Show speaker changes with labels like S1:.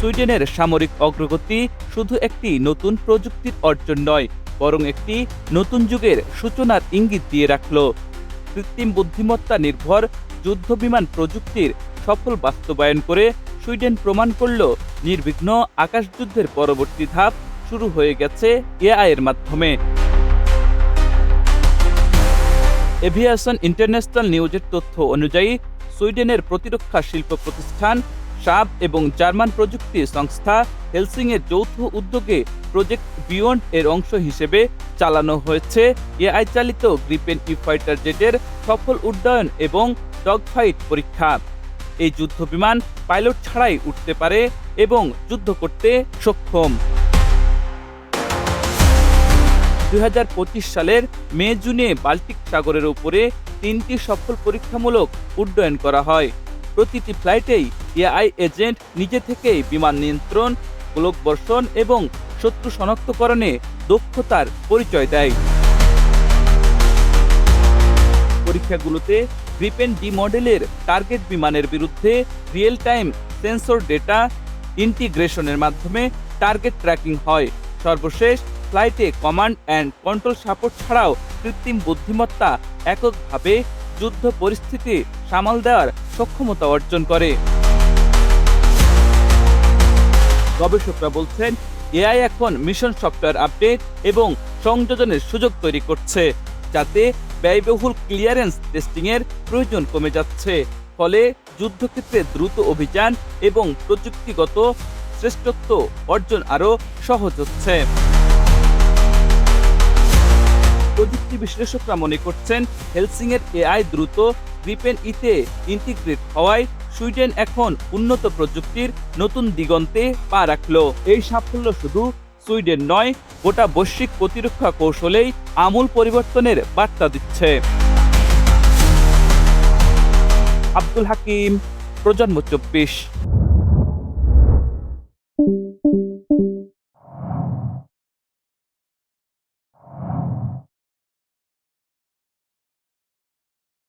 S1: সুইডেনের সামরিক অগ্রগতি শুধু একটি নতুন প্রযুক্তির অর্জন নয়, বরং একটি নতুন যুগের সূচনার ইঙ্গিত দিয়ে রাখল। কৃত্রিম বুদ্ধিমত্তা নির্ভর যুদ্ধবিমান প্রযুক্তির সফল বাস্তবায়ন করে সুইডেন প্রমাণ করল, নির্বিঘ্ন আকাশযুদ্ধের পরবর্তী ধাপ শুরু হয়ে গেছে এআই এর মাধ্যমে। এভিয়েশন ইন্টারন্যাশনাল নিউজের তথ্য অনুযায়ী, সুইডেনের প্রতিরক্ষা শিল্প প্রতিষ্ঠান সাব এবং জার্মান প্রযুক্তি সংস্থা হেলসিংয়ের যৌথ উদ্যোগে প্রজেক্ট বিয়ন্ড এর অংশ হিসেবে চালানো হয়েছে। এআই চালিত গ্রিপেন ই ফাইটার জেটের সফল উড্ডয়ন এবং ডগফাইট পরীক্ষা। এই যুদ্ধবিমান পাইলট ছাড়াই উঠতে পারে এবং যুদ্ধ করতে সক্ষম। দু হাজার পঁচিশ সালের মে, জুনে বাল্টিক সাগরের উপরে তিনটি সফল পরীক্ষামূলক উড্ডয়ন করা হয়। প্রতিটি ফ্লাইটেই এআই এজেন্ট নিজে থেকেই বিমান নিয়ন্ত্রণ গোলক বর্ষণ এবং শত্রু শনাক্তকরণে দক্ষতার পরিচয় দেয়। পরীক্ষাগুলোতে গ্রিপেন ডি মডেলের টার্গেট বিমানের বিরুদ্ধে রিয়েল টাইম সেন্সর ডেটা ইন্টিগ্রেশনের মাধ্যমে টার্গেট ট্র্যাকিং হয়। সর্বশেষ ফ্লাইটে কমান্ড অ্যান্ড কন্ট্রোল সাপোর্ট ছাড়াও কৃত্রিম বুদ্ধিমত্তা এককভাবে যুদ্ধ পরিস্থিতি সামাল দেওয়ার সক্ষমতা অর্জন করে। গবেষকরা বলছেন, এআই এখন মিশন সফটওয়্যার আপডেট এবং সংযোজনের সুযোগ তৈরি করছে, যাতে ব্যয়বহুল ক্লিয়ারেন্স টেস্টিংয়ের প্রয়োজন কমে যাচ্ছে। ফলে যুদ্ধক্ষেত্রে দ্রুত অভিযান এবং প্রযুক্তিগত শ্রেষ্ঠত্ব অর্জন আরও সহজ হচ্ছে। প্রযুক্তি বিশ্লেষকরা মনে করছেন হেলসিং এর এআই দ্রুত গ্রিপেন ইতে ইন্টিগ্রেট হওয়ায় সুইডেন এখন উন্নত প্রযুক্তির নতুন দিগন্তে পা রাখল। এই সাফল্য শুধু সুইডেন নয়, গোটা বৈশ্বিক প্রতিরক্ষা কৌশলেই আমূল পরিবর্তনের বার্তা দিচ্ছে। আব্দুল হাকিম, প্রজন্ম চব্বিশ।